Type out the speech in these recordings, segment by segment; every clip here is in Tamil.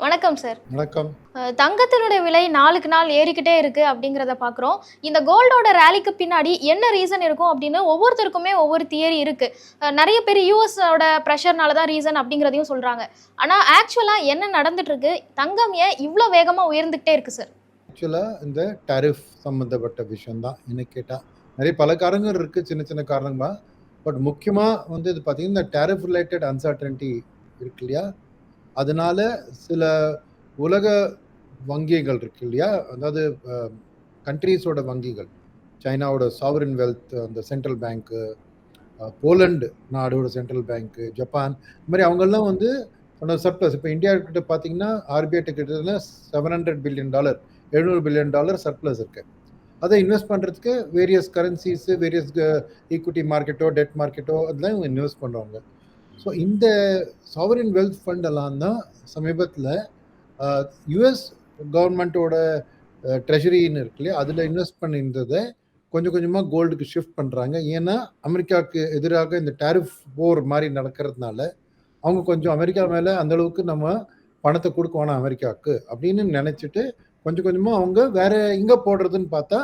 வணக்கம் சார் வணக்கம். தங்கத்தினுடைய விலை நாளுக்கு நாள் ஏறிக்கிட்டே இருக்கு அப்படிங்கிறத பார்க்குறோம் இந்த கோல்டோட ரேலிக்கு பின்னாடி என்ன ரீசன் இருக்கும் அப்படின்னு ஒவ்வொருத்தருக்குமே ஒவ்வொரு தியரி இருக்கு. நிறைய பேர் யூஎஸோட ப்ரெஷர்னால தான் ரீசன் அப்படிங்கிறதையும் சொல்றாங்க. ஆனா ஆக்சுவலா என்ன நடந்துட்டு இருக்கு தங்கம் ஏன் இவ்வளோ வேகமா உயர்ந்துகிட்டே இருக்கு சார் ஆக்சுவலாக இந்த டாரிஃப் சம்மந்தப்பட்ட விஷயம்தான் என்ன கேட்டால் நிறைய பல காரணங்கள் இருக்குது சின்ன சின்ன காரணங்கள். பட் முக்கியமாக வந்து இது பார்த்தீங்கன்னா இந்த டாரிஃப் ரிலேட்டட் அன்சர்டனிட்டி இருக்கு இல்லையா? அதனால சில உலக வங்கிகள் இருக்கு இல்லையா? அதாவது கண்ட்ரீஸோட வங்கிகள். சைனாவோட சாவரின் வெல்த் அந்த சென்ட்ரல் பேங்க்கு போலண்டு நாடோட சென்ட்ரல் பேங்க்கு ஜப்பான் இந்த மாதிரி அவங்கெல்லாம் வந்து சர்ப்ளஸ் இப்போ இந்தியா கிட்ட பார்த்தீங்கன்னா ஆர்பிஐ கிட்ட செவன் ஹண்ட்ரட் பில்லியன் டாலர் எழுநூறு பில்லியன் டாலர் சர்ப்ளஸ் இருக்கு. அதை இன்வெஸ்ட் பண்ணுறதுக்கு வேரியஸ் கரன்சிஸு வேரியஸ் ஈக்விட்டி மார்க்கெட்டோ டெட் மார்க்கெட்டோ அதெல்லாம் இவங்க இன்வெஸ்ட் பண்ணுறவங்க ஸோ இந்த சாவரின் வெல்த் ஃபண்டெல்லாம் தான் சமீபத்தில் யுஎஸ் கவர்மெண்ட்டோட ட்ரெஷரின்னு இருக்கு இல்லையா? அதில் இன்வெஸ்ட் பண்ணியிருந்ததை கொஞ்சம் கொஞ்சமாக கோல்டுக்கு ஷிஃப்ட் பண்ணுறாங்க ஏன்னா அமெரிக்காவுக்கு எதிராக இந்த டாரிஃப் போர் மாதிரி நடக்கிறதுனால அவங்க கொஞ்சம் அமெரிக்கா மேலே அந்த அளவுக்கு நம்ம பணத்தை கொடுக்க வேணாம் அமெரிக்காவுக்கு அப்படின்னு நினச்சிட்டு கொஞ்சம் கொஞ்சமாக அவங்க வேற எங்கே போடுறதுன்னு பார்த்தா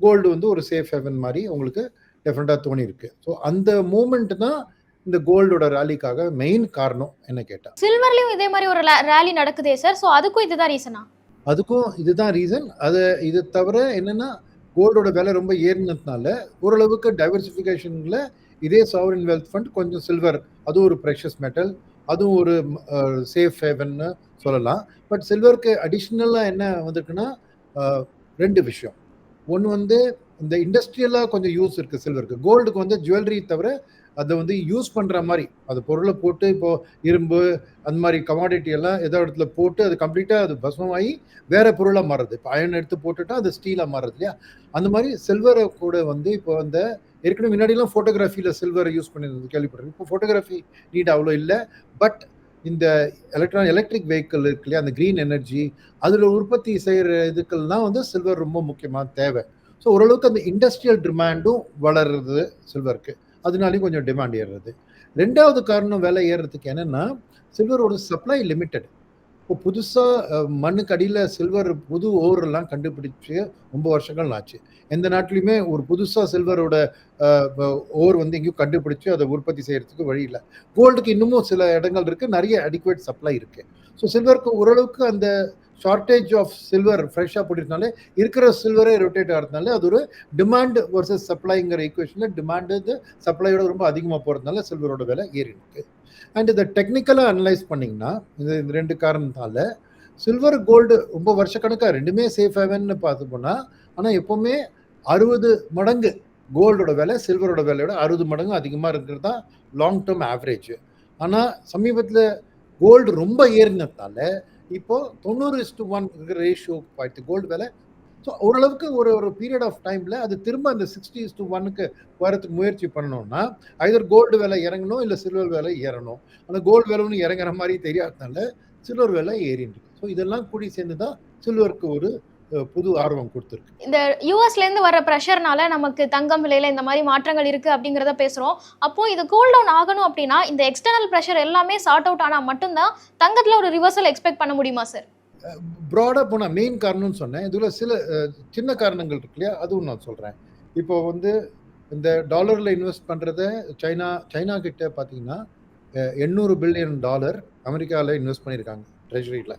கோல்டு வந்து ஒரு சேஃப் ஹெவன் மாதிரி உங்களுக்கு டிஃப்ரெண்ட்டாக தோணியிருக்கு. ஸோ அந்த மூமெண்ட் தான் இந்த கோல்டோட ரேலிக்காக மெயின் காரணம் என்ன கேட்டால் சில்வர்லயும் இதே மாதிரி ஒரு ரேலி நடக்குதே சார் ஸோ அதுக்கும் இதுதான் ரீசனா அதுக்கும் இதுதான் ரீசன் அது இது தவிர என்னன்னா கோல்டோட விலை ரொம்ப ஏறினதுனால ஓரளவுக்கு டைவர்சிஃபிகேஷனில் இதே சாவரின் வெல்த் ஃபண்ட் கொஞ்சம் சில்வர் அதுவும் ஒரு ப்ரெஷஸ் மெட்டல் அதுவும் ஒரு சேஃப் ஹேவன்னு சொல்லலாம். பட் சில்வருக்கு அடிஷ்னலாக என்ன வந்திருக்குன்னா ரெண்டு விஷயம். ஒன்று வந்து இந்த இண்டஸ்ட்ரியலாக கொஞ்சம் யூஸ் இருக்குது சில்வருக்கு கோல்டுக்கு வந்து ஜுவல்லரி தவிர அதை வந்து யூஸ் பண்ணுற மாதிரி அது பொருளை போட்டு இப்போ இரும்பு அந்த மாதிரி கமாடிட்டி எல்லாம் ஏதோ இடத்துல போட்டு அது கம்ப்ளீட்டாக அது பஸ்மமாகி வேற பொருளாக மாறுது. இப்போ அயன் எடுத்து போட்டுட்டா அது ஸ்டீலாக மாறுறது இல்லையா? அந்த மாதிரி சில்வரை கூட வந்து இப்போ அந்த ஏற்கனவே முன்னாடிலாம் ஃபோட்டோகிராஃபியில் சில்வரை யூஸ் பண்ணியிருந்தது கேள்விப்பட்டிருக்கு இப்போ ஃபோட்டோகிராஃபி நீட் அவ்வளோ இல்லை. பட் இந்த எலக்ட்ரான் எலக்ட்ரிக் வெஹிக்கிள் இருக்கு இல்லையா? அந்த க்ரீன் எனர்ஜி அதில் உற்பத்தி செய்கிற இதுக்கெல்லாம் வந்து சில்வர் ரொம்ப முக்கியமாக தேவை. ஸோ ஓரளவுக்கு அந்த இண்டஸ்ட்ரியல் டிமாண்டும் வளருது சில்வருக்கு அதனாலையும் கொஞ்சம் டிமாண்ட் ஏறுறது. ரெண்டாவது காரணம் விலை ஏறுறதுக்கு என்னென்னா சில்வரோட சப்ளை லிமிட்டட் இப்போ புதுசாக மண்ணுக்கு அடியில் சில்வர் புது ஓரெல்லாம் கண்டுபிடிச்சு ரொம்ப வருஷங்கள் ஆச்சு. எந்த நாட்டிலையுமே ஒரு புதுசாக சில்வரோட ஓர் வந்து எங்கேயும் கண்டுபிடிச்சு அதை உற்பத்தி செய்கிறதுக்கு வழி இல்லை. கோல்டுக்கு இன்னமும் சில இடங்கள் இருக்குது நிறைய அடிக்குவேட் சப்ளை இருக்கு. ஸோ சில்வருக்கு ஓரளவுக்கு அந்த ஷார்ட்டேஜ் ஆஃப் சில்வர் ஃப்ரெஷ்ஷாக போட்டிருந்தாலே இருக்கிற சில்வரே ரொட்டேட் ஆகிறதுனால அது ஒரு டிமாண்ட் வர்சஸ் சப்ளைங்கிற ஈக்குவேஷனில் டிமாண்டு சப்ளையோட ரொம்ப அதிகமாக போகிறதுனால சில்வரோட விலை ஏறிடுக்கு அண்ட் இதை டெக்னிக்கலாக அனலைஸ் பண்ணிங்கன்னா இது இந்த ரெண்டு காரணத்தால் சில்வர் கோல்டு ரொம்ப வருஷக்கணக்காக ரெண்டுமே சேஃப் ஹேவன்னு பார்த்து போனால் ஆனால் எப்போவுமே அறுபது மடங்கு கோல்டோட விலை சில்வரோட விலையோட அறுபது மடங்கு அதிகமாக இருக்கிறது தான் லாங் டேர்ம் ஆவரேஜ் ஆனால் சமீபத்தில் கோல்டு ரொம்ப ஏறினதுனால இப்போ தொண்ணூறு இஸ்டு ஒன் ரேஷியோ பார்த்து கோல்டு விலை. ஸோ ஓரளவுக்கு ஒரு ஒரு பீரியட் ஆஃப் டைமில் அது திரும்ப அந்த சிக்ஸ்டி இஸ்டு ஒன்னுக்கு வரத்துக்கு முயற்சி பண்ணணும்னா ஐதர் கோல்டு விலை இறங்கணும் இல்லை சில்வர் விலை ஏறணும். ஆனால் கோல்டு விலைன்னு இறங்குற மாதிரி தெரியாததுனால சில்வர் விலை ஏறிட்டு ஸோ இதெல்லாம் கூடி சேர்ந்து தான் சில்வருக்கு ஒரு புது ஆர்வம் கொடுத்துருக்கு. இந்த யூஎஸ்ல இருந்து வர ப்ரெஷர்னால நமக்கு தங்கம் விலையில இந்த மாதிரி மாற்றங்கள் இருக்கு அப்படிங்கிறத பேசுறோம். அப்போ இது கூல் டவுன் ஆகணும் அப்படின்னா இந்த எக்ஸ்டர்னல் ப்ரெஷர் எல்லாமே சார்ட் அவுட் ஆனா மட்டும்தான் தங்கத்துல ஒரு ரிவர்சல் எக்ஸ்பெக்ட் பண்ண முடியுமா சார் ப்ராடாக போனால் மெயின் காரணம்னு சொன்னேன். இதில் சில சின்ன காரணங்கள் இருக்கு இல்லையா? அதுவும் நான் சொல்கிறேன் இப்போ வந்து இந்த டாலரில் இன்வெஸ்ட் பண்ணுறத சைனா சைனா கிட்ட பார்த்தீங்கன்னா எண்ணூறு பில்லியன் டாலர் அமெரிக்காவில் இன்வெஸ்ட் பண்ணியிருக்காங்க ட்ரெஷரியில்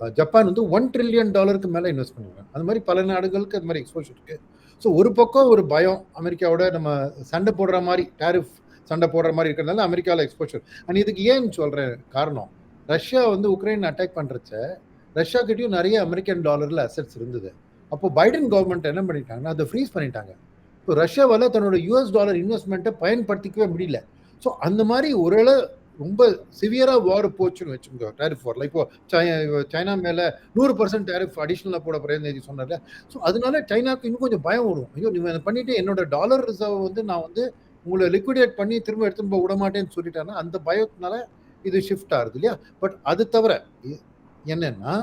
ஜப்பான் வந்து ஒன் ட்ரில்லியன் டாலருக்கு மேலே இன்வெஸ்ட் பண்ணியிருக்காங்க அந்த மாதிரி பல நாடுகளுக்கு அது மாதிரி எக்ஸ்போஷர் இருக்குது ஸோ ஒரு பக்கம் ஒரு பயம் அமெரிக்காவோட நம்ம சண்டை போடுற மாதிரி டேரிஃப் சண்டை போடுற மாதிரி இருக்கிறதுனால அமெரிக்காவில் எக்ஸ்போஷர் அண்ட் இதுக்கு ஏன் சொல்கிறேன் காரணம் ரஷ்யா வந்து உக்ரைன் அட்டாக் பண்ணுறச்ச ரஷ்யா கிட்டயும் நிறைய அமெரிக்கன் டாலரில் அசெட்ஸ் இருந்தது. அப்போ பைடன் கவர்மெண்ட் என்ன பண்ணிட்டாங்கன்னா அதை ஃப்ரீஸ் பண்ணிட்டாங்க. இப்போ ரஷ்யாவால் தன்னோட யூஎஸ் டாலர் இன்வெஸ்ட்மெண்ட்டை பயன்படுத்திக்கவே முடியல. ஸோ அந்த மாதிரி ஒரு ரொம்ப சிவியராக வார் போச்சுன்னு வச்சுக்கோங்க. டேரிஃப் வார்ல இப்போ சை- சைனா மேலே நூறு பர்சன்ட் டேரிஃப் அடிஷனலா போட போகிறேன்னு சொன்னார்ல. ஸோ அதனால சைனாக்கு இன்னும் கொஞ்சம் பயம் வரும். ஐயோ நீங்கள் பண்ணிட்டு என்னோட டாலர் ரிசர்வ் வந்து நான் வந்து உங்களை லிக்விடேட் பண்ணி திரும்ப எடுத்துன்னு போக விட மாட்டேன்னு சொல்லிட்டேன்னா அந்த பயத்தினால இது ஷிஃப்ட் ஆகுது இல்லையா? பட் அது தவிர என்னன்னா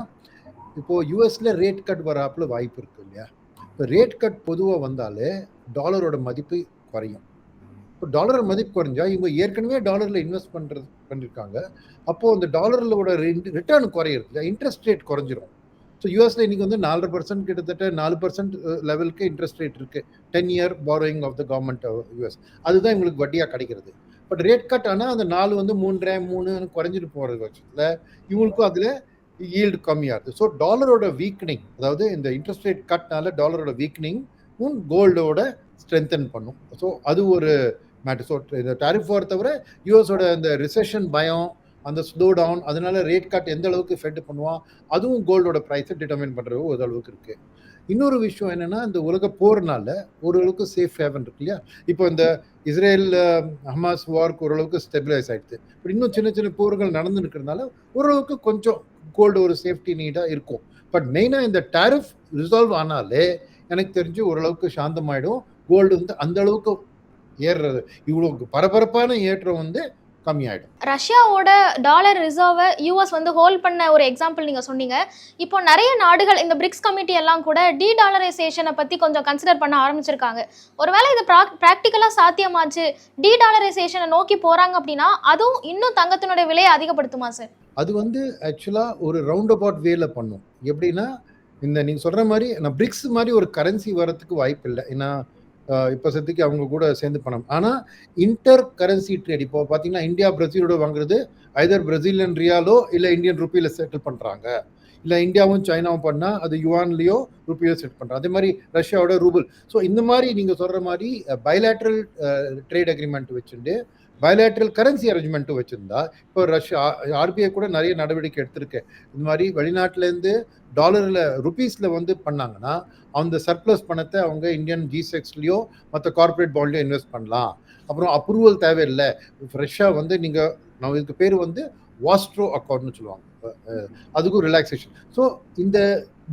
இப்போ யூஎஸ்ல ரேட் கட் வராப்புல வாய்ப்பு இருக்கு இல்லையா? இப்போ ரேட் கட் பொதுவாக வந்தாலே டாலரோட மதிப்பு குறையும். இப்போ டாலர் மதிப்பு குறைஞ்சா இவங்க ஏற்கனவே டாலரில் இன்வெஸ்ட் பண்ணுறது பண்ணியிருக்காங்க அப்போது அந்த டாலர்களோட ரிட்டர்ன் குறையிறது. இன்ட்ரெஸ்ட் ரேட் குறைஞ்சிரும். ஸோ யூஎஸ்ல இன்னைக்கு வந்து நாலரை பர்சன்ட் கிட்டத்தட்ட நாலு பர்சன்ட் லெவலுக்கு இன்ட்ரெஸ்ட் ரேட் இருக்கு. Ten year borrowing of the government US அதுதான் இவங்களுக்கு வட்டியாக கிடைக்கிறது. பட் ரேட் கட் ஆனால் அந்த நாலு வந்து மூன்றரை மூணு குறைஞ்சிட்டு போகிற பட்சத்தில் இவங்களுக்கும் அதில் ஈல்டு கம்மியாகுது ஸோ டாலரோட வீக்னிங் அதாவது இந்த இன்ட்ரெஸ்ட் ரேட் கட்னால டாலரோட வீக்னிங் கோல்டோட ஸ்ட்ரென்தன் பண்ணும். ஸோ அது ஒரு மேட்டர் ஸோ இந்த டாரிஃப் வார் தவிர யூஎஸோட இந்த ரிசெஷன் பயம் அந்த ஸ்லோ டவுன் அதனால ரேட் கட் எந்த அளவுக்கு ஃபெட் பண்ணுவான் அதுவும் கோல்டோட ப்ரைஸை டிட்டர்மைன் பண்ணுறது ஒரு அளவுக்கு இருக்குது இன்னொரு விஷயம் என்னன்னா இந்த உலக போர்னால ஓரளவுக்கு சேஃப் ஹேவன் இருக்கு இல்லையா? இப்போ இந்த இஸ்ரேல் ஹமாஸ் வார்க்கு ஓரளவுக்கு ஸ்டெபிலைஸ் ஆகிடுது இப்படி இன்னும் சின்ன சின்ன போர்கள் நடந்து இருக்கிறதுனால ஓரளவுக்கு கொஞ்சம் கோல்டு ஒரு சேஃப்டி நீடாக இருக்கும். பட் மெயினாக இந்த டாரிஃப் ரிசால்வ் ஆனாலே எனக்கு தெரிஞ்சு ஓரளவுக்கு சாந்தமாயிடும். கோல்டு வந்து அந்த அளவுக்கு ஏறுறது. இவ்வளோ பரபரப்பான ஏற்றம் வந்து கம்மியாயிடும். ரஷ்யாவோட டாலர் ரிசர்வை யூஎஸ் வந்து ஹோல்ட் பண்ண ஒரு எக்ஸாம்பிள் நீங்கள் சொன்னீங்க. இப்போ நிறைய நாடுகள் இந்த பிரிக்ஸ் கமிட்டி எல்லாம் கூட டி டாலரைசேஷனை பற்றி கொஞ்சம் கன்சிடர் பண்ண ஆரம்பிச்சிருக்காங்க. ஒருவேளை இது ப்ராக்டிக்கலாக சாத்தியமாச்சு. டி டாலரைசேஷனை நோக்கி போகிறாங்க அப்படின்னா அதுவும் இன்னும் தங்கத்தினுடைய விலையை அதிகப்படுத்துமா சார் அது வந்து ஆக்சுவலாக ஒரு ரவுண்ட் அபவுட் வேல பண்ணும். எப்படின்னா இந்த நீங்கள் சொல்கிற மாதிரி நான் பிரிக்ஸ் மாதிரி ஒரு கரன்சி வரத்துக்கு வாய்ப்பு இல்லை ஏன்னா இப்போ சத்துக்கு அவங்க கூட சேர்ந்து பண்ணணும் ஆனால் இன்டர் கரன்சி ட்ரேட் இப்போ பார்த்தீங்கன்னா இந்தியா பிரசீலோட வாங்குறது ஐதர் பிரசீலியன் ரியாலோ இல்லை இந்தியன் ருப்பியில் செட்டில் பண்ணுறாங்க இல்லை இந்தியாவும் சைனாவும் பண்ணால் அது யுவான்லேயோ ருப்பியோ செட் பண்ணுறோம் அதே மாதிரி ரஷ்யாவோட ரூபல் ஸோ இந்த மாதிரி நீங்கள் சொல்கிற மாதிரி பைலேட்ரல் ட்ரேட் அக்ரிமெண்ட் வச்சுட்டு பயலேட்ரல் கரன்சி அரேஞ்ச்மெண்ட்டும் வச்சுருந்தா இப்போ ரஷ்யா ஆர்பிஐ கூட நிறைய நடவடிக்கை எடுத்திருக்கு. இந்த மாதிரி வெளிநாட்டிலேருந்து டாலரில் ருபீஸில் வந்து பண்ணாங்கன்னா அந்த சர்ப்ளஸ் பணத்தை அவங்க இந்தியன் ஜி செக்ஸ்லேயோ மற்ற கார்ப்பரேட் பாண்ட்லையோ இன்வெஸ்ட் பண்ணலாம். அப்புறம் அப்ரூவல் தேவையில்லை. ஃப்ரெஷ்ஷாக வந்து நீங்கள் நம்ம இதுக்கு பேர் வந்து வாஸ்ட்ரோ அக்கௌண்ட்னு சொல்லுவாங்க. அதுக்கும் ரிலாக்ஸேஷன் ஸோ இந்த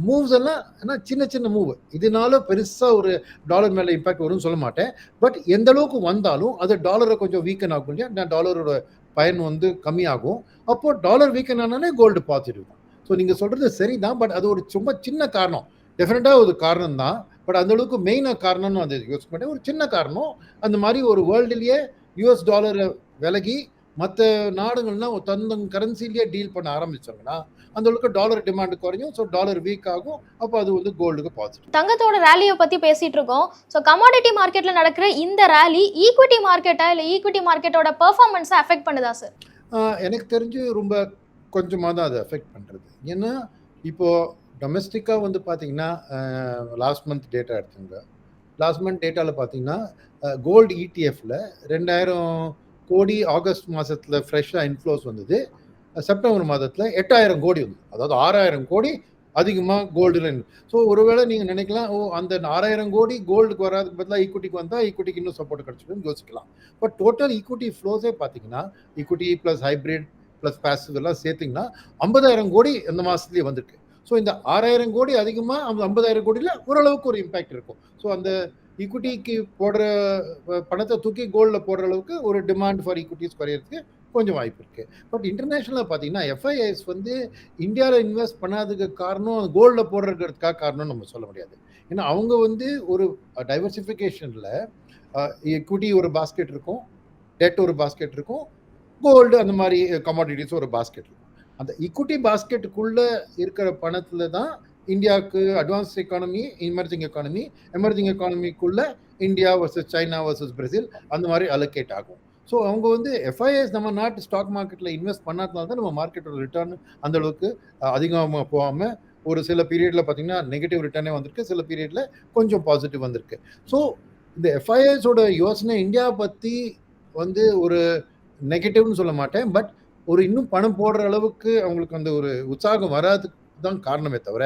மூவ்ஸ் எல்லாம் ஏன்னா சின்ன சின்ன மூவ் இதனால பெருசாக ஒரு டாலர் மேலே இம்பாக்ட் வரும்னு சொல்ல மாட்டேன். பட் எந்த அளவுக்கு வந்தாலும் அது டாலரை கொஞ்சம் வீக்கன் ஆகும் இல்லையா? நான் டாலரோட பயன் வந்து கம்மியாகும். அப்போ டாலர் வீக்கன் ஆனாலே கோல்டு பார்த்துட்டு ஸோ நீங்கள் சொல்கிறது சரிதான். பட் அது ஒரு சும்மா சின்ன காரணம். டெஃபினட்டாக ஒரு காரணம் தான் பட் அந்த அளவுக்கு மெயினாக காரணம்னு அது யோசிக்க மாட்டேன். ஒரு சின்ன காரணம். அந்த மாதிரி ஒரு வேர்ல்டுலேயே யூஎஸ் டாலரை விலகி மற்ற நாடுகள்லாம் தந்த கரன்சிலேயே டீல் பண்ண ஆரம்பித்தாங்கன்னா அந்த அளவுக்கு டாலர் டிமாண்ட் குறையும். ஸோ டாலர் வீக் ஆகும். அப்போ அது வந்து கோல்டுக்கு பாசிட்டிவ் தங்கத்தோட ரேலியை பற்றி பேசிட்டு இருக்கோம். ஸோ கமாடிட்டி மார்க்கெட்டில் நடக்கிற இந்த ரேலி ஈக்விட்டி மார்க்கெட்டை இல்லை ஈக்விட்டி மார்க்கெட்டோட பெர்ஃபார்மன்ஸை அஃபெக்ட் பண்ணுதா சார் எனக்கு தெரிஞ்சு ரொம்ப கொஞ்சமாக தான் அது அஃபெக்ட் பண்ணுறது ஏன்னா இப்போது டொமெஸ்டிக்காக வந்து பார்த்தீங்கன்னா லாஸ்ட் மந்த் டேட்டா எடுத்துங்க. லாஸ்ட் மந்த் டேட்டாவில் பார்த்தீங்கன்னா கோல்டு இடிஎஃப்ல ரெண்டாயிரம் கோடி ஆகஸ்ட் மாதத்தில் ஃப்ரெஷ்ஷாக இன்ஃப்ளோஸ் வந்தது. செப்டம்பர் மாதத்தில் எட்டாயிரம் கோடி வந்து அதாவது ஆறாயிரம் கோடி அதிகமாக கோல்டில் ஸோ ஒருவேளை நீங்கள் நினைக்கலாம் ஓ அந்த ஆறாயிரம் கோடி கோல்டுக்கு வராதுக்கு பதிலாக ஈக்குட்டிக்கு வந்தால் ஈக்குட்டிக்கு இன்னும் சப்போர்ட் கிடச்சிடும் யோசிக்கலாம். பட் டோட்டல் ஈக்குட்டி ஃப்ளோஸே பார்த்தீங்கன்னா equity plus hybrid plus passive எல்லாம் சேர்த்திங்கன்னா ஐம்பதாயிரம் கோடி இந்த மாதத்துலேயே வந்திருக்கு. ஸோ இந்த ஆறாயிரம் கோடி அதிகமாக அந்த ஐம்பதாயிரம் கோடியில் ஓரளவுக்கு ஒரு இம்பேக்ட் இருக்கும். ஸோ அந்த ஈக்குட்டிக்கு போடுற பணத்தை தூக்கி கோல்டில் போடுற அளவுக்கு ஒரு டிமாண்ட் ஃபார் ஈக்குட்டிஸ் குறையிறதுக்கு கொஞ்சம் வாய்ப்பு இருக்குது பட் இன்டர்நேஷனலாக பார்த்தீங்கன்னா எஃப்ஐஎஸ் வந்து இந்தியாவில் இன்வெஸ்ட் பண்ணாததுக்கு காரணம் கோல்டில் போடுறதுக்காக காரணம் நம்ம சொல்ல முடியாது. ஏன்னா அவங்க வந்து ஒரு டைவர்சிஃபிகேஷனில் எக்விட்டி ஒரு பாஸ்கெட் இருக்கும் டெட் ஒரு பாஸ்கெட் இருக்கும் கோல்டு அந்த மாதிரி கமாடிட்டிஸ் ஒரு பாஸ்கெட் இருக்கும். அந்த ஈக்குட்டி பாஸ்கெட்டுக்குள்ளே இருக்கிற பணத்தில் தான் இந்தியாவுக்கு advance economy emerging economy emerging எக்கானமிக்குள்ளே India versus China versus Brazil அந்த மாதிரி அலோகேட் ஆகும். ஸோ அவங்க வந்து எஃப்ஐஎஸ் நம்ம நாட்டு ஸ்டாக் மார்க்கெட்டில் இன்வெஸ்ட் பண்ணாதனால தான் நம்ம மார்க்கெட்டோட ரிட்டர்ன் அந்த அளவுக்கு அதிகமாக போகாமல் ஒரு சில பீரியடில் பார்த்தீங்கன்னா நெகட்டிவ் ரிட்டர்னே வந்திருக்கு. சில பீரியடில் கொஞ்சம் பாசிட்டிவ் வந்திருக்கு. ஸோ இந்த எஃப்ஐஎஸோட யோசனை இந்தியா பற்றி வந்து ஒரு நெகட்டிவ்னு சொல்ல மாட்டேன். பட் ஒரு இன்னும் பணம் போடுற அளவுக்கு அவங்களுக்கு அந்த ஒரு உற்சாகம் வராதுக்கு தான் காரணமே தவிர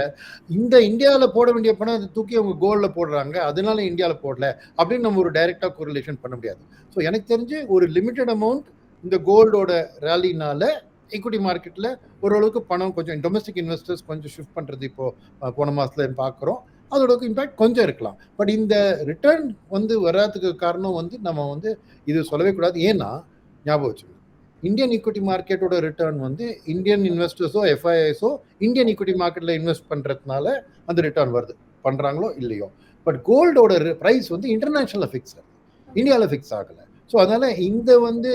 இந்த இந்தியாவில் போட வேண்டிய பணம் அதை தூக்கி அவங்க கோல்டில் போடுறாங்க அதனால இந்தியாவில் போடல அப்படின்னு நம்ம ஒரு டைரெக்டாக கோரிலேஷன் பண்ண முடியாது. ஸோ எனக்கு தெரிஞ்சு ஒரு லிமிட்டட் அமௌண்ட் இந்த கோல்டோட ரேலினால ஈக்விட்டி மார்க்கெட்டில் ஓரளவுக்கு பணம் கொஞ்சம் டொமஸ்டிக் இன்வெஸ்டர்ஸ் கொஞ்சம் ஷிஃப்ட் பண்ணுறது இப்போ போன மாதத்துல பார்க்குறோம் அதோட இம்பேக்ட் கொஞ்சம் இருக்கலாம். பட் இந்த ரிட்டர்ன் வந்து வராதுக்கு காரணம் வந்து நம்ம வந்து இது சொல்லவே கூடாது. ஏன்னா ஞாபகம் வச்சுக்கணும் இந்தியன் ஈக்விட்டி மார்க்கெட்டோட ரிட்டர்ன் வந்து இந்தியன் இன்வெஸ்டர்ஸோ எஃப்ஐஐஸோ இந்தியன் ஈக்விட்டி மார்க்கெட்டில் இன்வெஸ்ட் பண்ணுறதுனால அந்த ரிட்டர்ன் வருது. பண்ணுறாங்களோ இல்லையோ. பட் கோல்டோட ப்ரைஸ் வந்து இன்டர்நேஷ்னலில் ஃபிக்ஸ் ஆகுது. இந்தியாவில் ஃபிக்ஸ் ஆகலை. ஸோ அதனால் இந்த வந்து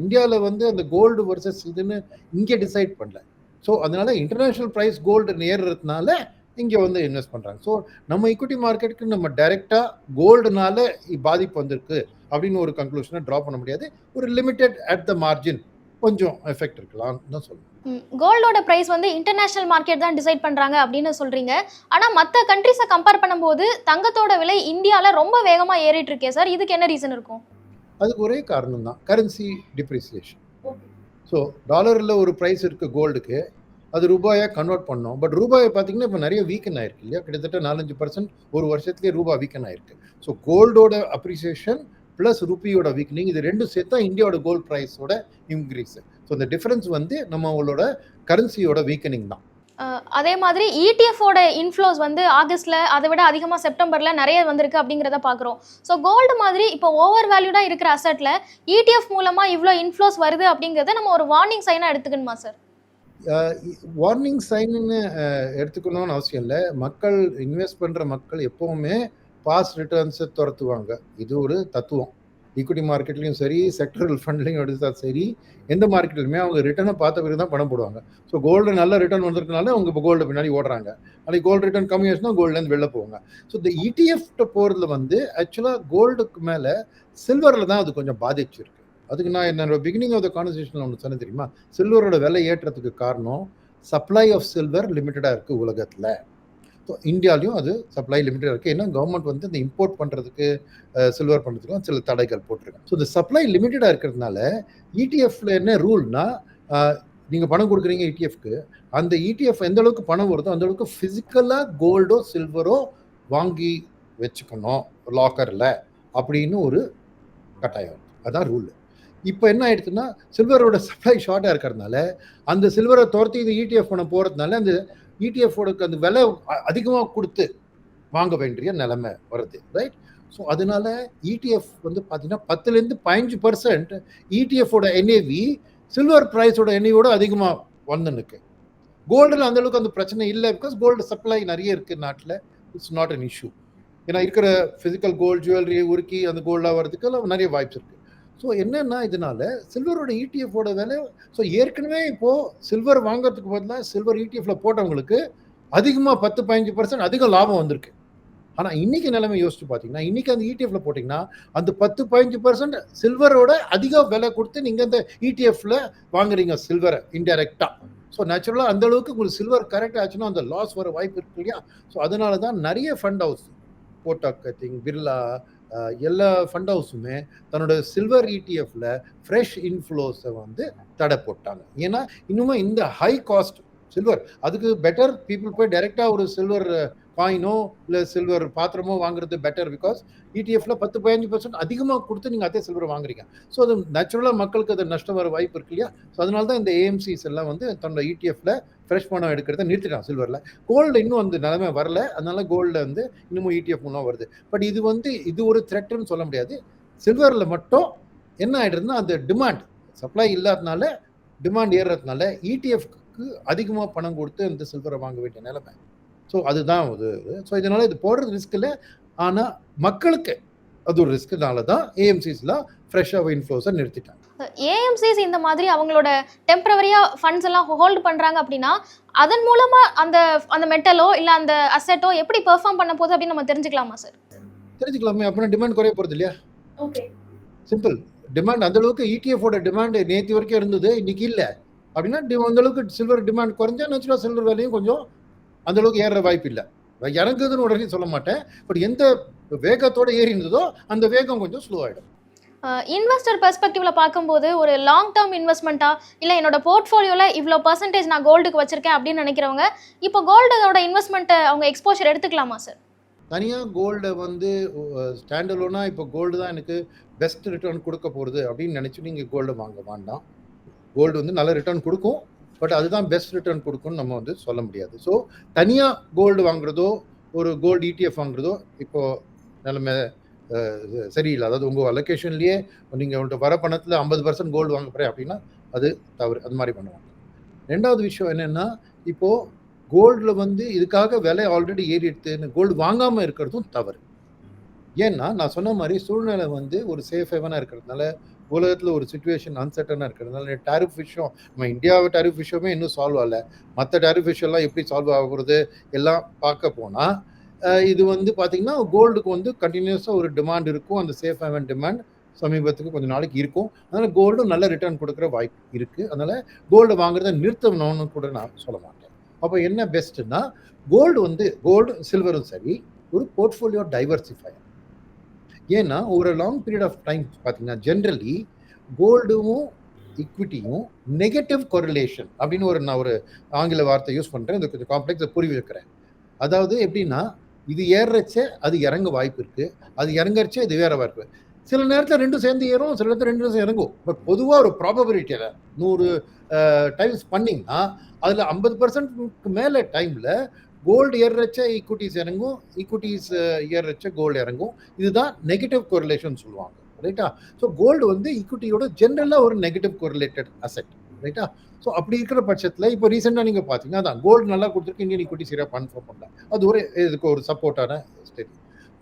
இந்தியாவில் வந்து அந்த கோல்டு வர்சஸ் இதுன்னு இங்கே டிசைட் பண்ணல. ஸோ அதனால் இன்டர்நேஷ்னல் ப்ரைஸ் கோல்டு ஏறுறதுனால இங்கே வந்து இன்வெஸ்ட் பண்ணுறாங்க ஸோ நம்ம ஈக்விட்டி மார்க்கெட்டுக்கு நம்ம டைரெக்டாக கோல்டுனால பாதிப்பு வந்திருக்கு. அப்படின்னு ஒரு கன்க்ளூஷனை ட்ரா பண்ண முடியாது. ஒரு லிமிட்டெட் அட் த மார்ஜின் கொஞ்சம் எஃபெக்ட் இருக்கலாம் தான் சொல்லுவேன் கோல்டோட பிரைஸ் வந்து இன்டர்நேஷனல் மார்க்கெட் தான் டிசைட் பண்றாங்க அப்படின்னு சொல்றீங்க. ஆனா மத்த கண்ட்ரிஸை கம்பேர் பண்ணும்போது தங்கத்தோட விலை இந்தியால ரொம்ப வேகமா ஏறிட்டு இருக்கே சார். இதுக்கு என்ன ரீசன் இருக்கும்? அதுக்கு ஒரே காரணம் தான். கரன்சி டிப்ரிசியேஷன் ஸோ டாலரில் ஒரு ப்ரைஸ் இருக்கு கோல்டுக்கு அது ரூபாயை கன்வெர்ட் பண்ணோம். பட் ரூபாயை பார்த்தீங்கன்னா இப்போ நிறைய வீக்கன் ஆயிருக்கு இல்லையா? கிட்டத்தட்ட நாலஞ்சு பர்சன்ட் ஒரு வருஷத்துலேயே ரூபா வீக்கன் ஆயிருக்கு. ஸோ கோல்டோட அப்ரிசியேஷன் ப்ளஸ் ருப்பியோட வீக்கனிங் இது ரெண்டும் சேர்த்தா இந்தியாவோட கோல்ட் ப்ரைஸோட இன்க்ரீஸ் ஸோ இந்த டிஃபரன்ஸ் வந்து நம்மளோட கரன்சியோட வீக்கனிங் தான். அதே மாதிரி E இடிஎஃபோட இன்ஃப்ளோஸ் வந்து ஆகஸ்ட்ல அதை விட அதிகமாக செப்டம்பர்ல நிறைய வந்திருக்கு அப்படிங்கிறத பார்க்குறோம். ஸோ கோல்டு மாதிரி இப்போ ஓவர் வேல்யூடாக இருக்கிற அசெட்ல இடிஎஃப் மூலமா இவ்வளோ இன்ஃப்ளோஸ் வருது அப்படிங்கிறத நம்ம ஒரு வார்னிங் சைனாக எடுத்துக்கணுமா சார் வார்னிங் சைன்னு எடுத்துக்கணும்னு அவசியம் இல்லை. மக்கள் இன்வெஸ்ட் பண்ணுற மக்கள் எப்போவுமே பாஸ் ரிட்டர்ன்ஸை துரத்துவாங்க. இது ஒரு தத்துவம். ஈக்விட்டி மார்க்கெட்லையும் சரி செக்டரல் ஃபண்ட்லையும் எடுத்தா சரி எந்த மார்க்கெட்லையுமே அவங்க ரிட்டர்னை பார்த்த பிறகு தான் பணம் போடுவாங்க. ஸோ கோல்டு நல்ல ரிட்டர்ன் வந்திருக்கனால அவங்க இப்போ கோல்டு பின்னாடி ஓடுறாங்க. அன்றைக்கி கோல்டு ரிட்டர்ன் கம்மி ஆச்சுன்னா கோல்டுலேருந்து வெளில போவாங்க. ஸோ இந்த இடிஎஃப்ட்ட போகிறதுல வந்து ஆக்சுவலாக கோல்டுக்கு மேலே சில்வரில் தான் அது கொஞ்சம் பாதிச்சிருக்கு அதுக்கு நான் என்னோட பிகினிங் ஆஃப் த கான்வர்சேஷனில் ஒன்று சொன்னேன் தெரியுமா? சில்வரோட விலை ஏற்றத்துக்கு காரணம் சப்ளை ஆஃப் சில்வர் லிமிட்டடாக இருக்குது உலகத்தில். இந்தியாலையும் அது சப்ளை லிமிட்டடாக இருக்குது ஏன்னா கவர்மெண்ட் வந்து இந்த இம்போர்ட் பண்ணுறதுக்கு சில்வர் பண்ணுறதுக்கும் சில தடைகள் போட்டிருக்காங்க. ஸோ இந்த சப்ளை லிமிட்டடாக இருக்கிறதுனால இடிஎஃப்ல என்ன ரூல்னா நீங்கள் பணம் கொடுக்குறீங்க இடிஎஃப்க்கு அந்த இடிஎஃப் எந்த அளவுக்கு பணம் வருதோ அந்த அளவுக்கு ஃபிசிக்கலாக கோல்டோ சில்வரோ வாங்கி வச்சுக்கணும் லாக்கரில் அப்படின்னு ஒரு கட்டாயம். அதான் ரூல் இப்போ என்ன ஆயிடுச்சுன்னா சில்வரோட சப்ளை ஷார்ட்டாக இருக்கிறதுனால அந்த சில்வரை துரத்தி இது இடிஎஃப் பணம் போகிறதுனால அந்த இடிஎஃபோடுக்கு அந்த விலை அதிகமாக கொடுத்து வாங்க வேண்டிய நிலைமை வருது ரைட் ஸோ அதனால இடிஎஃப் வந்து பார்த்தீங்கன்னா பத்துலேருந்து பதினஞ்சு பர்சன்ட் இடிஎஃபோட என்ஏவி சில்வர் ப்ரைஸோட என்ஏவியோட அதிகமாக வந்துனுக்கு கோல்டில் அந்தளவுக்கு அந்த பிரச்சனை இல்லை பிகாஸ் கோல்டு சப்ளை நிறைய இருக்குது நாட்டில். இட்ஸ் நாட் அன் இஷ்யூ ஏன்னா இருக்கிற ஃபிசிக்கல் கோல்டு ஜுவல்லரி உருக்கி அந்த கோல்டாக வர்றதுக்கு நிறைய வாய்ப்ஸ் இருக்குது ஸோ என்னன்னா இதனால சில்வரோட இடிஎஃபோட விலை ஸோ ஏற்கனவே இப்போது சில்வர் வாங்குறதுக்கு பதிலாக சில்வர் இடிஎஃப்ல போட்டவங்களுக்கு அதிகமாக பத்து பதினஞ்சு பர்சன்ட் அதிக லாபம் வந்திருக்கு. ஆனால் இன்னைக்கு நிலைமை யோசிச்சு பார்த்தீங்கன்னா இன்னைக்கு அந்த இடிஎஃப்ல போட்டிங்கன்னா அந்த பத்து பதினஞ்சு பர்சன்ட் சில்வரோட அதிக விலை கொடுத்து நீங்கள் இந்த இடிஎஃப்ல வாங்குறீங்க சில்வரை இன்டெரக்டாக ஸோ நேச்சுரலாக அந்த அளவுக்கு உங்களுக்கு சில்வர் கரெக்ட் ஆச்சுன்னா அந்த லாஸ் வர வாய்ப்பு இருக்கு இல்லையா? ஸோ அதனால தான் நிறைய fund house Kotak thing Birla எல்லா ஃபண்ட் ஹவுஸுமே தன்னோட சில்வர் இடிஎஃப்ல ஃப்ரெஷ் இன்ஃப்ளோஸை வந்து தடை போட்டாங்க. ஏன்னா இன்னுமே இந்த ஹை காஸ்ட் சில்வர் அதுக்கு பெட்டர் பீப்புள் போய் டைரெக்டாக ஒரு சில்வர் காயினோ இல்லை சில்வர் பாத்திரமோ வாங்குறது பெட்டர் பிகாஸ் இடிஎஃப்ல பத்து பதினஞ்சு பர்சன்ட் அதிகமாக கொடுத்து நீங்கள் அதே சில்வர் வாங்குறீங்க. ஸோ அது நேச்சுரலாக மக்களுக்கு அது நஷ்டம் வர வாய்ப்பு இருக்கு இல்லையா? ஸோ அதனால தான் இந்த ஏஎம்சிஸ் எல்லாம் வந்து தன்னோட இடிஎஃப்ல ஃப்ரெஷ் பணம் எடுக்கிறத நிறுத்திட்டான் சில்வரில் கோல்டு இன்னும் அந்த நிலைமை வரல. அதனால கோல்டில் வந்து இன்னமும் இடிஎஃப் மூலம் வருது. பட் இது வந்து இது ஒரு த்ரெட்டுன்னு சொல்ல முடியாது. சில்வரில் மட்டும் என்ன ஆகிடுதுன்னா அந்த டிமாண்ட் சப்ளை இல்லாதனால டிமாண்ட் ஏறுறதுனால இடிஎஃப்க்கு அதிகமாக பணம் கொடுத்து அந்த சில்வரை வாங்க வேண்டிய நிலைமை. ஸோ அதுதான் ஒரு ஸோ இதனால் இது போடுறது ரிஸ்க் இல்லை ஆனால் மக்களுக்கு அது ஒரு ரிஸ்க்னால தான் ஏஎம்சிஸ்லாம் ஃப்ரெஷ்ஷாக இன்ஃப்ளோஸை நிறுத்திட்டாங்க. ஏஎம்சிஸ் இந்த மாதிரி அவங்களோட டெம்பரவரியா ஃபண்ட்ஸ் எல்லாம் ஹோல்டு பண்றாங்க அப்படின்னா அதன் மூலமா அந்த அந்த மெட்டலோ இல்ல அந்த அசெட்டோ எப்படி பெர்ஃபார்ம் பண்ண போகுது அப்படின்னு நம்ம தெரிஞ்சுக்கலாமா சார் தெரிஞ்சுக்கலாமே அப்படின்னா டிமாண்ட் குறைய போகிறது இல்லையா? ஓகே சிம்பிள் டிமாண்ட் அந்த அளவுக்கு இடிஎஃபோட டிமாண்ட் நேற்று வரைக்கும் இருந்தது இன்னைக்கு இல்லை. அப்படின்னா டி- அந்த அளவுக்கு சில்வர் டிமாண்ட் குறைஞ்சா நேச்சுரலாக சில்வர் விலையும் கொஞ்சம் அந்த அளவுக்கு ஏறுற வாய்ப்பு இல்லை. இறங்குதுன்னு உடனே சொல்ல மாட்டேன். பட் எந்த வேகத்தோட ஏறி இருந்ததோ அந்த வேகம் கொஞ்சம் ஸ்லோ ஆகிடும் இன்வெஸ்டர் பெர்ஸ்பெக்டிவ்ல பார்க்கும்போது ஒரு லாங் டேர்ம் இன்வெஸ்ட்மெண்ட்டா இல்லை என்னோட போர்ட்ஃபோலியோவில் இவ்வளோ பர்சன்டேஜ் நான் கோல்டுக்கு வச்சிருக்கேன் அப்படின்னு நினைக்கிறவங்க இப்போ கோல்டோட இன்வெஸ்ட்மெண்ட்டை அவங்க எக்ஸ்போஷர் எடுத்துக்கலாமா சார் தனியாக கோல்டை வந்து ஸ்டாண்டலோனா இப்போ கோல்டு தான் எனக்கு பெஸ்ட் ரிட்டர்ன் கொடுக்க போகிறது அப்படின்னு நினச்சி நீங்கள் கோல்டு வாங்க வேண்டாம். கோல்டு வந்து நல்ல ரிட்டர்ன் கொடுக்கும். பட் அதுதான் பெஸ்ட் ரிட்டர்ன் கொடுக்கும்னு நம்ம வந்து சொல்ல முடியாது. ஸோ தனியாக கோல்டு வாங்குறதோ ஒரு கோல்டு இடிஎஃப் வாங்குறதோ இப்போ நிலைமை சரியில்லை. அதாவது உங்கள் அலொகேஷன்லேயே நீங்கள் உங்கள்கிட்ட வர பணத்தில் ஐம்பது பர்சன்ட் கோல்டு வாங்க போகிறேன் அப்படின்னா அது தவறு. அது மாதிரி பண்ணுவாங்க. ரெண்டாவது விஷயம் என்னென்னா இப்போது கோல்டில் வந்து இதுக்காக விலை ஆல்ரெடி ஏறி எடுத்துன்னு கோல்டு வாங்காமல் இருக்கிறதும் தவறு. ஏன்னா நான் சொன்ன மாதிரி சூழ்நிலை வந்து ஒரு சேஃப் ஹேவனாக இருக்கிறதுனால உலகத்தில் ஒரு சுச்சுவேஷன் அன்சர்டனாக இருக்கிறதுனால டேரிஃப் விஷயம் நம்ம இந்தியாவை டேரிஃப் விஷயமே இன்னும் சால்வ் ஆகலை. மற்ற டேரிஃப் விஷயம்லாம் எப்படி சால்வ் ஆகுறது எல்லாம் பார்க்க போனால் இது வந்து பார்த்தீங்கன்னா கோல்டுக்கு வந்து கண்டினியூஸாக ஒரு டிமாண்ட் இருக்கும். அந்த சேஃப் ஹேவன் டிமாண்ட் சமீபத்துக்கு கொஞ்சம் நாளைக்கு இருக்கும். அதனால் கோல்டும் நல்ல ரிட்டர்ன் கொடுக்குற வாய்ப்பு இருக்குது அதனால் கோல்டு வாங்குறத நிறுத்தணும்னு கூட நான் சொல்ல மாட்டேன். அப்போ என்ன பெஸ்ட்னா கோல்டு வந்து கோல்டு சில்வரும் சரி ஒரு போர்ட்ஃபோலியோ டைவர்சிஃபை ஏன்னா ஒரு லாங் பீரியட் ஆஃப் டைம் பார்த்தீங்கன்னா ஜென்ரலி கோல்டும் ஈக்விட்டியும் நெகட்டிவ் கொரிலேஷன் அப்படின்னு ஒரு நான் ஒரு ஆங்கில வார்த்தை யூஸ் பண்ணுறேன் இது கொஞ்சம் காம்ப்ளெக்ஸ் புரிவி வைக்கிறேன் அதாவது எப்படின்னா இது ஏறுறச்சே அது இறங்க வாய்ப்பு இருக்கு. அது இறங்கறச்சே இது வேற வாய்ப்பு சில நேரத்தில் ரெண்டும் சேர்ந்து ஏறும் சில நேரத்தில் ரெண்டும் சேர்ந்து இறங்கும். பட் பொதுவாக ஒரு ப்ராபபிலிட்டியில் நூறு டைம்ஸ் பண்ணிங்கன்னா அதில் ஐம்பது பர்சன்ட்க்கு மேலே டைமில் கோல்டு ஏறுறச்ச ஈக்குவிட்டிஸ் இறங்கும் ஈக்குவிட்டிஸ் ஏறுறச்ச கோல்டு இறங்கும். இதுதான் நெகட்டிவ் கொரிலேஷன் சொல்லுவாங்க. ரைட்டா ஸோ கோல்டு வந்து ஈக்குவிட்டியோட ஜென்ரலாக ஒரு நெகட்டிவ் கொரிலேட்டட் அசெட் ரைட்டா ஸோ அப்படி இருக்கிற பட்சத்தில் இப்போ ரீசெண்டாக நீங்கள் பார்த்தீங்கன்னா அதான் கோல்டு நல்லா கொடுத்துருக்கு இந்தியன் ஈக்குவிட்டி சரியாக கன்ஃபார்ம் பண்ணல. அது ஒரு இதுக்கு ஒரு சப்போர்ட்டான steady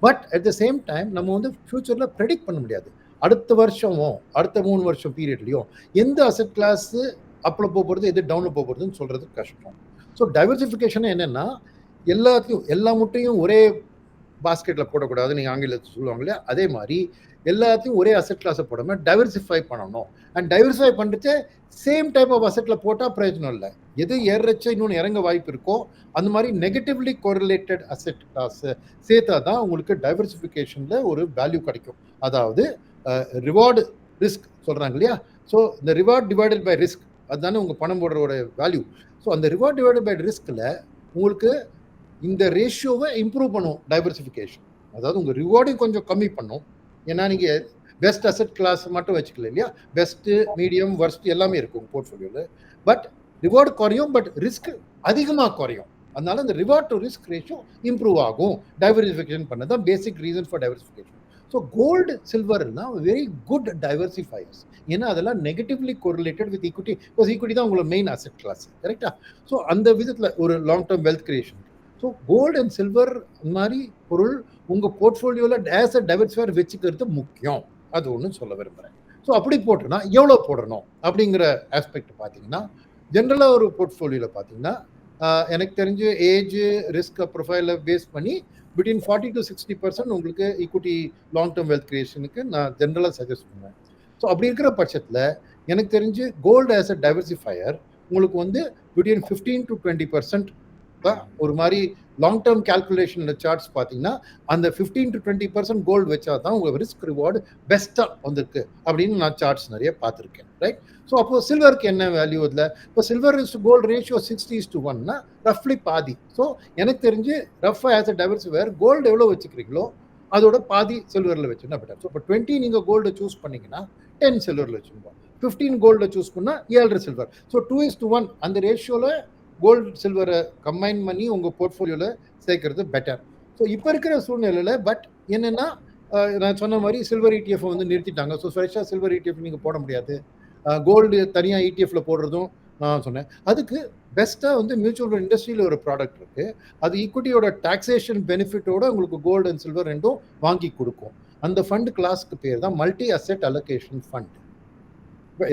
but at the same time நம்ம வந்து ஃப்யூச்சரில் ப்ரெடிக்ட் பண்ண முடியாது. அடுத்த வருஷமோ அடுத்த மூணு வருஷம் பீரியட்லையும் எந்த அசெட் கிளாஸு அப்பில் போகிறது எது டவுனில் போகிறதுன்னு சொல்கிறது கஷ்டம். ஸோ டைவர்சிஃபிகேஷன் என்னென்னா எல்லாத்தையும் எல்லா முட்டையும் ஒரே பாஸ்கெட்டில் போடக்கூடாது நீங்கள் ஆங்கிலத்தில் சொல்லுவாங்களே அதே மாதிரி எல்லாத்தையும் ஒரே அசெட் கிளாஸை போடாமல் டைவர்சிஃபை பண்ணணும். அண்ட் டைவர்சிஃபை பண்ணிட்டு சேம் டைப் ஆஃப் அசெட்டில் போட்டால் பிரயோஜனம் இல்லை. எது ஏறச்சோ இன்னொன்று இறங்க வாய்ப்பு இருக்கோ அந்த மாதிரி நெகட்டிவ்லி கோரிலேட்டட் அசெட் கிளாஸ் சேர்த்தா தான் உங்களுக்கு டைவர்சிஃபிகேஷனில் ஒரு வேல்யூ கிடைக்கும். அதாவது ரிவார்டு ரிஸ்க் சொல்கிறாங்க இல்லையா? ஸோ இந்த ரிவார்ட் டிவைடட் பை ரிஸ்க் அதுதானே உங்கள் பணம் போடுறோட வேல்யூ ஸோ அந்த ரிவார்ட் டிவைடட் பை ரிஸ்கில் உங்களுக்கு இந்த ரேஷியோவை இம்ப்ரூவ் பண்ணும் டைவர்சிஃபிகேஷன் அதாவது உங்கள் ரிவார்டையும் கொஞ்சம் கம்மி பண்ணும். ஏன்னா நீங்கள் பெஸ்ட் அசெட் கிளாஸ் மட்டும் வச்சுக்கல இல்லையா? பெஸ்ட்டு மீடியம் வர்ஸ்ட் எல்லாமே இருக்கும் போர்ட்ஃபோலியோவில் பட் ரிவார்டு குறையும் பட் ரிஸ்க் அதிகமாக குறையும். அதனால இந்த reward to risk ratio improve ஆகும். டைவர்சிஃபிகேஷன் பண்ணது தான் basic reason for diversification so gold சில்வர்னா very good diversifiers ஏன்னா அதெல்லாம் negatively correlated with equity because equity தான் உங்களோட main asset class correct so அந்த விதத்தில் ஒரு long term wealth creation so gold and silver மாதிரி பொருள் உங்கள் போர்ட்ஃபோலியோவில் டேஸ் அ டைவர்சிஃபையர் வச்சுக்கிறது முக்கியம். அது ஒன்று சொல்ல விரும்புகிறேன் ஸோ அப்படி போட்டோன்னா எவ்வளோ போடணும் அப்படிங்கிற ஆஸ்பெக்ட் பார்த்தீங்கன்னா ஜென்ரலாக ஒரு போர்ட்ஃபோலியோவில் பார்த்தீங்கன்னா எனக்கு தெரிஞ்சு ஏஜ் ரிஸ்க் ப்ரொஃபைலை பேஸ் பண்ணி between forty to sixty percent உங்களுக்கு ஈக்குவிட்டி லாங் டேர்ம் வெல்த் கிரியேஷனுக்கு நான் ஜென்ரலாக சஜஸ்ட் பண்ணுவேன். ஸோ அப்படி இருக்கிற பட்சத்தில் எனக்கு தெரிஞ்சு கோல்டு ஆஸ் அ டைவர்சிஃபையர் உங்களுக்கு வந்து between fifteen to twenty percent ஒரு மாதிரி லாங் டேர்ம் கேல்குலேஷனில் சார்ட்ஸ் பார்த்தீங்கன்னா அந்த fifteen to twenty percent gold வச்சா தான் உங்கள் ரிஸ்க் ரிவார்டு பெஸ்ட்டாக வந்திருக்கு அப்படின்னு நான் சார்ட்ஸ் நிறைய பார்த்துருக்கேன் ரைட் ஸோ அப்போ சில்வருக்கு என்ன வேல்யூ இதில் இப்போ silver is gold ratio sixty is to ஒன்னா ரஃப்லி பாதி. ஸோ எனக்கு தெரிஞ்சு ரஃபாக ஆஸ் அ டைவர்சிஃபையர் கோல்டு எவ்வளோ வச்சுக்கிறீங்களோ அதோட பாதி சில்வரில் வச்சுன்னா பெட்டர் ஸோ இப்போ டுவெண்ட்டி நீங்கள் கோல்டு சூஸ் பண்ணீங்கன்னா டென் சில்வரில் வச்சுருப்போம் ஃபிஃப்டீன் கோல்டில் சூஸ் பண்ணால் ஏழரை silver so two is to one அந்த ரேஷியோவில் கோல்டு சில்வரை கம்பைன் பண்ணி உங்கள் போர்ட்ஃபோலியோவில் சேர்க்கறது பெட்டர் ஸோ இப்போ இருக்கிற சூழ்நிலையில் பட் என்னென்னா நான் சொன்ன மாதிரி சில்வர் இடிஎஃப் வந்து நிறுத்திட்டாங்க. ஸோ ஃப்ரெஷ்ஷாக சில்வர் இடிஎஃப் நீங்கள் போட முடியாது. கோல்டு தனியாக இடிஎஃப்ல போடுறதும் நான் சொன்னேன். அதுக்கு பெஸ்ட்டாக வந்து மியூச்சுவல் ஃபண்ட் இண்டஸ்ட்ரியில் ஒரு ப்ராடக்ட் இருக்குது அது ஈக்குவிட்டியோட டாக்ஸேஷன் பெனிஃபிட்டோட உங்களுக்கு கோல்டு அண்ட் சில்வர் ரெண்டும் வாங்கி கொடுக்கும். அந்த ஃபண்ட் கிளாஸ்க்கு பேர் தான் மல்டி அசெட் அலோகேஷன் ஃபண்ட்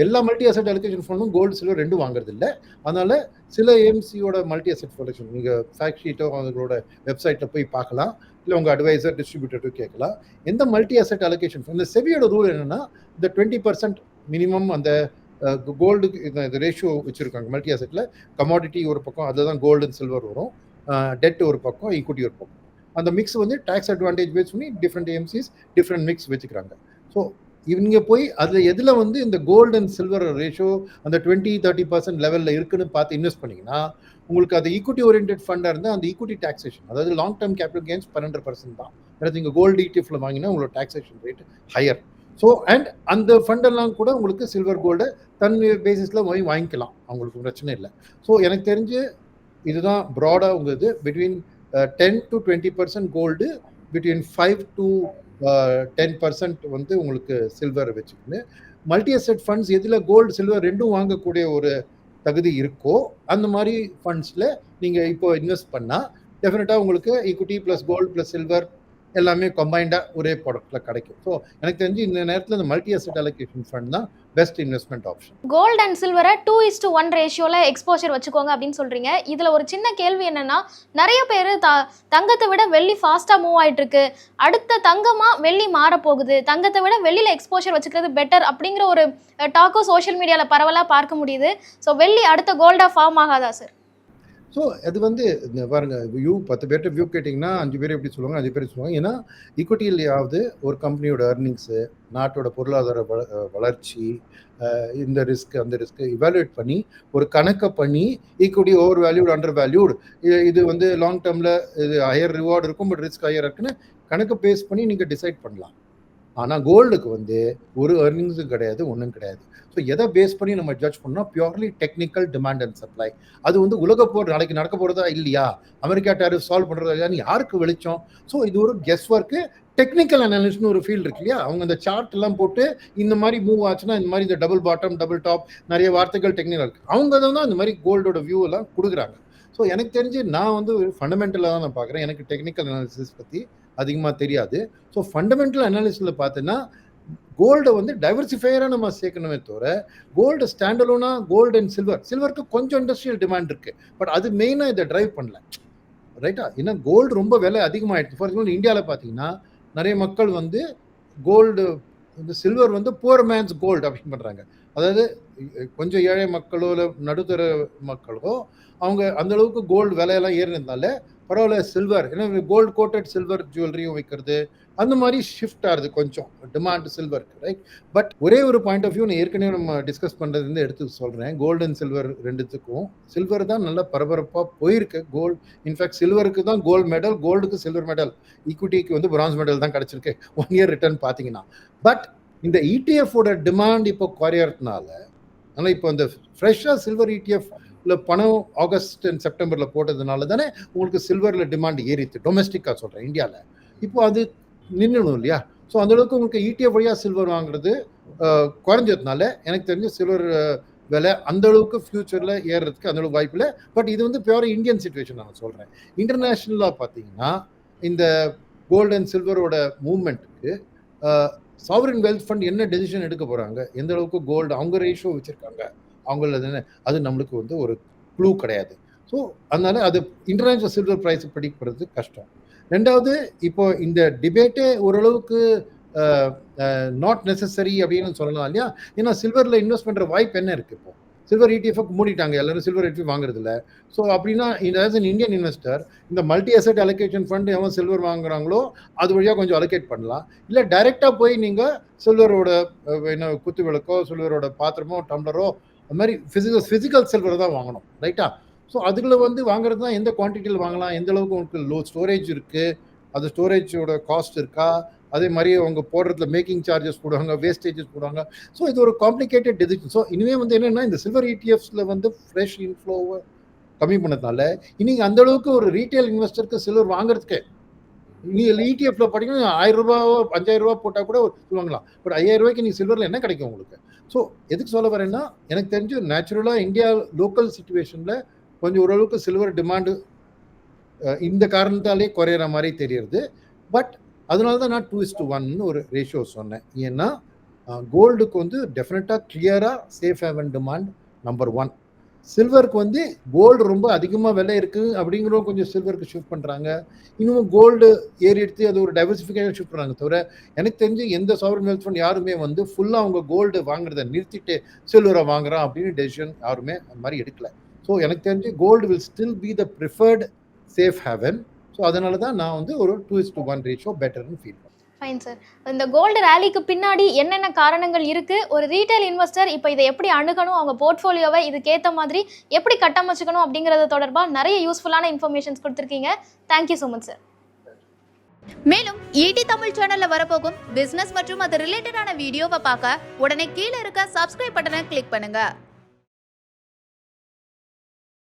எல்லா மல்டி அசெட் அலோகேஷன் ஃபண்டும் கோல்டு சில்வர் ரெண்டும் வாங்குறது இல்லை அதனால சில ஏஎம்சியோட மல்டி அசெட் ஃபவுண்டேஷன் நீங்கள் ஃபேக்ட் ஷீட்டோ அவங்களோட வெப்சைட்டில் போய் பார்க்கலாம். இல்லை உங்கள் அட்வைசர் டிஸ்ட்ரிபியூட்டர்ட்டு கேட்கலாம். எந்த மல்டி அசெட் அலோகேஷன் இந்த செவியோட ரூல் என்னன்னா இந்த டுவெண்ட்டி பர்சன்ட் மினிமம் அந்த கோல்டுக்கு இந்த ரேஷியோ வச்சுருக்காங்க மல்டி அசெட்டில் கமாடிட்டி ஒரு பக்கம் அதில் தான் கோல்டு அண்ட் சில்வர் வரும். டெட் ஒரு பக்கம் ஈக்குவிட்டி ஒரு பக்கம். அந்த மிக்ஸ் வந்து டேக்ஸ் அட்வான்டேஜ் பேஸ் பண்ணி டிஃப்ரெண்ட் ஏஎம்சிஸ் டிஃப்ரெண்ட் மிக்ஸ் வச்சுக்கிறாங்க. ஸோ இவங்க போய் அதில் எதில் வந்து இந்த கோல்டு அண்ட் சில்வர் ரேஷியோ அந்த டுவெண்ட்டி தேர்ட்டி பர்சன்ட் லெவலில் இருக்குன்னு பார்த்து இன்வெஸ்ட் பண்ணிங்கன்னா உங்களுக்கு அது ஈக்குவிட்டி ஓரியன்ட் ஃபண்டாக இருந்தால் அந்த ஈக்குவிட்டி டாக்ஸேஷன் அதாவது லாங் டேர்ம் கேபிட்டல் கெயின்ஸ் பன்னெண்டு பர்சன்ட் தான். அதாவது நீங்கள் கோல்டு ஈடிஎஃப்ல வாங்கினா உங்களோட taxation rate higher so and அந்த ஃபண்டெல்லாம் கூட உங்களுக்கு சில்வர் கோல்டு தன் பேசிஸில் போய் வாங்கிக்கலாம். அவங்களுக்கு பிரச்சனை இல்லை. ஸோ எனக்கு தெரிஞ்சு இதுதான் ப்ராடாக உங்கள் இது between ten to twenty percent gold between five to ten percent வந்து உங்களுக்கு சில்வர் வச்சுக்கணும் மல்டி அசெட் ஃபண்ட்ஸ் எதில் கோல்டு சில்வர் ரெண்டும் வாங்கக்கூடிய ஒரு தகுதி இருக்கோ அந்த மாதிரி ஃபண்ட்ஸில் நீங்கள் இப்போ இன்வெஸ்ட் பண்ணால் டெஃபினட்டாக உங்களுக்கு equity plus gold plus silver எல்லாமே கம்பைண்டாக ஒரே ப்ராடக்ட்டில் கிடைக்கும். ஸோ எனக்கு தெரிஞ்சு இந்த நேரத்தில் இந்த மல்டி அசெட் அலோகேஷன் ஃபண்ட் தான் best investment option gold and சில்வரை two is to one ரேஷியோவில் எக்ஸ்போஷர் வச்சுக்கோங்க அப்படின்னு சொல்கிறீங்க இதில் ஒரு சின்ன கேள்வி என்னன்னா நிறைய பேர் த தங்கத்தை விட வெள்ளி ஃபாஸ்ட்டாக மூவ் ஆயிட்டு இருக்கு. அடுத்த தங்கமாக வெள்ளி மாறப்போகுது தங்கத்தை விட வெள்ளியில் எக்ஸ்போஷர் வச்சுக்கிறது பெட்டர் அப்படிங்கிற ஒரு டாக்கும் சோஷியல் மீடியாவில் பரவலாக பார்க்க முடியுது. ஸோ வெள்ளி அடுத்த கோல்டாக ஃபார்ம் ஆகாதா சார் ஸோ அது வந்து இந்த பாருங்க வியூ பத்து பேர்கிட்ட வியூ கேட்டிங்கன்னா அஞ்சு பேர் எப்படி சொல்லுவாங்க அஞ்சு பேர் சொல்லுவாங்க. ஏன்னா ஈக்விட்டியிலையாவது ஒரு கம்பெனியோட ஏர்னிங்ஸு நாட்டோட பொருளாதார வள வளர்ச்சி இந்த ரிஸ்க் அந்த ரிஸ்க் இவாலுவேட் பண்ணி ஒரு கணக்கை பண்ணி equity over valued under valued இது வந்து லாங் டேர்மில் இது ஹையர் ரிவார்டு இருக்கும் பட் ரிஸ்க் ஹையர் இருக்குன்னு கணக்கு பேஸ் பண்ணி நீங்கள் டிசைட் பண்ணலாம். ஆனால் கோல்டுக்கு வந்து ஒரு ஏர்னிங்ஸும் கிடையாது ஒன்றும் கிடையாது. ஸோ எதை பேஸ் பண்ணி நம்ம ஜட்ஜ் பண்ணோம் purely technical demand and supply அது வந்து உலக போர் நாளைக்கு நடக்க போகிறதா இல்லையா? அமெரிக்கா டேரிஃப் சால்வ் பண்ணுறதா இல்லையான்னு யாருக்கு வெளிச்சம்? ஸோ இது ஒரு கெஸ் ஒர்க்கு டெக்னிக்கல் அனாலிஸ்ட்னு ஒரு ஃபீல்டு இருக்கு இல்லையா? அவங்க அந்த சார்ட் எல்லாம் போட்டு இந்த மாதிரி மூவ் ஆச்சுன்னா இந்த மாதிரி இந்த டபுள் பாட்டம் டபுள் டாப் நிறைய வார்த்தைகள் டெக்னிக்கல் இருக்கு. அவங்க தான் இந்த மாதிரி கோல்டோட வியூ எல்லாம் கொடுக்குறாங்க. ஸோ எனக்கு தெரிஞ்சு நான் வந்து ஃபண்டமெண்டலாக தான் நான் பார்க்குறேன். எனக்கு டெக்னிக்கல் அனாலிசிஸ் பற்றி அதிகமாக தெரியாது. ஸோ ஃபண்டமெண்டல் அனாலிசிஸில் பார்த்தீங்கன்னா கோல்டை வந்து டைவர்சிஃபையராக நம்ம சேர்க்கணுமே தவிர கோல்டு ஸ்டாண்டலோனா கோல்டு அண்ட் சில்வர் சில்வருக்கு கொஞ்சம் இண்டஸ்ட்ரியல் டிமாண்ட் இருக்குது பட் அது மெயினாக இதை டிரைவ் பண்ணல. ரைட்டா ஏன்னா கோல்டு ரொம்ப விலை அதிகமாகிடுச்சு ஃபார் எக்ஸாம்பிள் இந்தியாவில் பார்த்தீங்கன்னா நிறைய மக்கள் வந்து கோல்டு இந்த சில்வர் வந்து புவர் மேன்ஸ் கோல்டு அப்படின்னு பண்ணுறாங்க அதாவது கொஞ்சம் ஏழை மக்களோ இல்லை நடுத்தர மக்களோ அவங்க அந்த அளவுக்கு கோல்டு விலையெல்லாம் ஏறினதுனால பரவாயில்ல சில்வர் ஏன்னா கோல்டு கோட்டட் சில்வர் ஜுவல்லரியும் வைக்கிறது. அந்த மாதிரி ஷிஃப்ட் ஆகுது கொஞ்சம். டிமாண்ட் சில்வருக்கு ரைட் பட் ஒரே ஒரு பாயிண்ட் ஆஃப் வியூ நான் ஏற்கனவே நம்ம டிஸ்கஸ் பண்ணுறது எடுத்து சொல்கிறேன் கோல்டு அண்ட் சில்வர் ரெண்டுத்துக்கும். சில்வர் தான் நல்லா பரபரப்பாக போயிருக்கு. கோல்டு இன்ஃபேக்ட் சில்வருக்கு தான் கோல்டு மெடல் கோல்டுக்கு சில்வர் மெடல் ஈக்விட்டிக்கு வந்து பிரான்ஸ் மெடல் தான் கிடச்சிருக்கு. ஒன் இயர் ரிட்டர்ன் பார்த்தீங்கன்னா. பட் இந்த இடிஎஃபோட டிமாண்ட் இப்போ குறையறதுனால ஆனால் இப்போ இந்த ஃப்ரெஷ்ஷாக சில்வர் இடிஎஃப் இல்லை பணம் ஆகஸ்ட் அண்ட் செப்டம்பரில் போட்டதுனால தானே உங்களுக்கு சில்வரில் டிமாண்ட் ஏறித்து டொமஸ்டிக்காக சொல்கிறேன் இந்தியாவில் இப்போ அது நின்றுணும் இல்லையா? ஸோ அந்த அளவுக்கு உங்களுக்கு இடிஎஃப் வழியாக சில்வர் வாங்குறது குறைஞ்சதுனால எனக்கு தெரிஞ்ச சில்வர் விலை அந்த அளவுக்கு ஏறுறதுக்கு அந்தளவுக்கு வாய்ப்பு இல்லை பட் இது வந்து பியூர் இந்தியன் சுச்சுவேஷன் நான் சொல்கிறேன் இன்டர்நேஷ்னலாக பார்த்தீங்கன்னா இந்த கோல்டு அண்ட் சில்வரோட மூவ்மெண்ட்டுக்கு சாவரின் வெல்த் ஃபண்ட் என்ன டெசிஷன் எடுக்க போகிறாங்க எந்த அளவுக்கு கோல்டு அவங்க ரேஷியோ வச்சுருக்காங்க? அவங்கள அது நம்மளுக்கு வந்து ஒரு க்ளூ கிடையாது. ஸோ அதனால அது இன்டர்நேஷ்னல் சில்வர் ப்ரைஸ் ப்ரெடிக்ட் பண்ணுறது கஷ்டம். ரெண்டாவது இப்போ இந்த டிபேட்டே ஓரளவுக்கு நாட் நெசசரி அப்படின்னு சொல்லலாம் இல்லையா? ஏன்னா சில்வரில் இன்வெஸ்ட் பண்ணுற வாய்ப்பு என்ன இருக்குது இப்போ? சில்வர் இடிஎஃப் மூடிட்டாங்க எல்லாரும் சில்வர் இடிஎஃப் வாங்குறது இல்லை. ஸோ அப்படின்னா இந்த ஆஸ் அன் இந்தியன் இன்வெஸ்டர் இந்த multi asset allocation fund even silver வாங்குறாங்களோ அது வழியாக கொஞ்சம் அலோகேட் பண்ணலாம். இல்லை டைரெக்டாக போய் நீங்கள் சில்வரோட என்ன குத்து விளக்கோ சில்வரோட பாத்திரமோ டம்ளரோ அது மாதிரி ஃபிசிக்கல் ஃபிசிக்கல் சில்வர் தான் வாங்கணும் ரைட்டா ஸோ அதில் வந்து வாங்குறது தான் எந்த குவான்டிட்டியில் வாங்கலாம் எந்த அளவுக்கு உங்களுக்கு லோ ஸ்டோரேஜ் இருக்குது அது ஸ்டோரேஜோட காஸ்ட் இருக்கா? அதே மாதிரி அவங்க போடுறதுல மேக்கிங் சார்ஜஸ் போடுவாங்க வேஸ்டேஜஸ் போடுவாங்க. ஸோ இது ஒரு காம்ப்ளிகேட்டட் டெசிஷன் ஸோ இனிமே வந்து என்னென்னா இந்த சில்வர் இடிஎஃப்ஸில் வந்து ஃப்ரெஷ் இன்ஃப்ளோவை கம்மி பண்ணதுனால இன்னைக்கு அந்த அளவுக்கு ஒரு ரீட்டைல் இன்வெஸ்டருக்கு சில்வர் வாங்குறதுக்கு நீங்கள் இடிஎஃப்ல பார்த்தீங்கன்னா ஆயிரம் ரூபாவோ அஞ்சாயிரம் ரூபா போட்டால் கூட சொல்லுவாங்களாம் பட் ஐயாயிரம் ரூபாய்க்கு நீங்கள் சில்வரில் என்ன கிடைக்கும் உங்களுக்கு? ஸோ எதுக்கு சொல்ல வரேன்னா எனக்கு தெரிஞ்சு நேச்சுரலாக இந்தியா லோக்கல் சுச்சுவேஷனில் கொஞ்சம் ஓரளவுக்கு சில்வர் டிமாண்டு இந்த காரணத்தாலே குறையிற மாதிரி தெரியுது. பட் அதனால தான் நான் டூ இஸ் டு ஒன்னு ஒரு ரேஷியோ சொன்னேன். ஏன்னா கோல்டுக்கு வந்து டெஃபினட்டாக கிளியராக safe haven demand number one சில்வருக்கு வந்து கோல்டு ரொம்ப அதிகமாக விலை இருக்குது அப்படிங்கிறவங்க கொஞ்சம் சில்வருக்கு ஷிஃப்ட் பண்ணுறாங்க இன்னும் கோல்டு ஏறி எடுத்து அது ஒரு டைவர்சிஃபிகேஷன் ஷிஃப்ட் பண்ணுறாங்க தவிர எனக்கு தெரிஞ்சு எந்த சவரன் வெல்த் ஃபண்ட் யாருமே வந்து ஃபுல்லாக அவங்க கோல்டு வாங்குறத நிறுத்திட்டு சில்வரை வாங்குறான் அப்படின்னு டெசிஷன் யாருமே அந்த மாதிரி எடுக்கல. ஸோ எனக்கு தெரிஞ்சு gold will still be the preferred safe haven so அதனால தான் நான் வந்து ஒரு two is to one ratio பெட்டர்னு feel fine sir இந்த கோல்டு ரேலிக்கு பின்னாடி என்னென்ன காரணங்கள் இருக்குது ஒரு ரீட்டைல் இன்வெஸ்டர் இப்போ இதை எப்படி அணுகணும்? அவங்க போர்ட்ஃபோலியோவை இதுக்கேற்ற மாதிரி எப்படி கட்டமைச்சுக்கணும் அப்படிங்கிறது தொடர்பாக நிறைய யூஸ்ஃபுல்லான இன்ஃபர்மேஷன்ஸ் கொடுத்துருக்கீங்க. Thank you so much sir மேலும் ஈடி தமிழ் சேனல்ல வரப்போகும் பிசினஸ் மற்றும் அது ரிலேட்டடான வீடியோவை பார்க்க உடனே கீழே இருக்க சப்ஸ்கிரைப் பட்டனை கிளிக் பண்ணுங்க.